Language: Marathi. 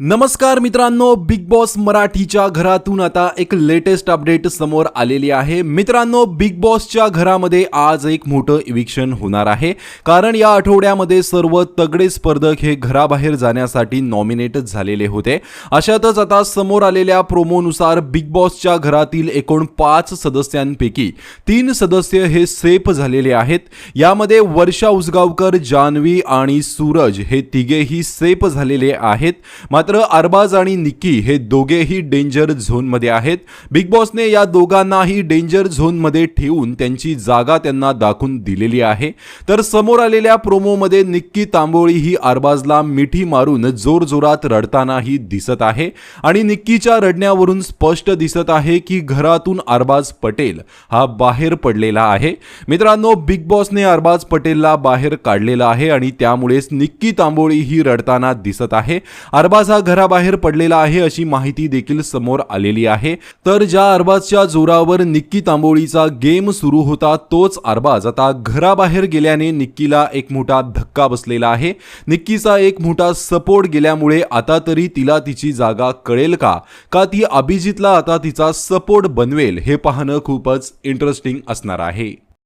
नमस्कार मित्रांनो बिग बॉस मराठीच्या घरातून आता एक लेटेस्ट अपडेट समोर आलेली आहे. मित्रांनो बिग बॉसच्या घरामध्ये आज एक मोठं इविक्शन होणार आहे. कारण या आठवड्यामध्ये सर्व तगडे स्पर्धक हे घराबाहेर जाण्यासाठी नॉमिनेट झालेले होते. अशातच आता समोर आलेल्या प्रोमोनुसार बिग बॉसच्या घरातील एकूण पाच सदस्यांपैकी तीन सदस्य हे सेफ झालेले आहेत. यामध्ये वर्षा उसगावकर जान्हवी आणि सूरज हे तिघेही सेफ झालेले आहेत. मात्र अरबाज आणि निक्की हे दोघेही डेंजर झोनमध्ये आहेत. बिग बॉसने या दोघांनाही डेंजर झोनमध्ये ठेवून त्यांची जागा त्यांना दाखवून दिलेली आहे. तर समोर आलेल्या प्रोमोमध्ये निक्की तांबोळी ही अरबाजला मिठी मारून जोरजोरात रडतानाही दिसत आहे. आणि निक्कीच्या रडण्यावरून स्पष्ट दिसत आहे की घरातून अरबाज पटेल हा बाहेर पडलेला आहे. मित्रांनो बिग बॉसने अरबाज पटेलला बाहेर काढलेला आहे आणि त्यामुळेच निक्की तांबोळी ही रडताना दिसत आहे. अरबाज अरबाजचा घराबाहेर पडलेला आहे अशी माहिती देखील समोर आलेली आहे. तर ज्या अरबाजच्या जोरावर निक्की तांबोळीचा गेम सुरू होता तोच अरबाज आता घराबाहेर गेल्याने निक्कीला एक मोठा धक्का बसलेला आहे. निक्कीचा एक मोठा सपोर्ट गेल्यामुळे आता तरी तिला तिची जागा कळेल का? का ती अभिजितला आता तिचा सपोर्ट बनवेल हे पाहणं खूपच इंटरेस्टिंग असणार आहे.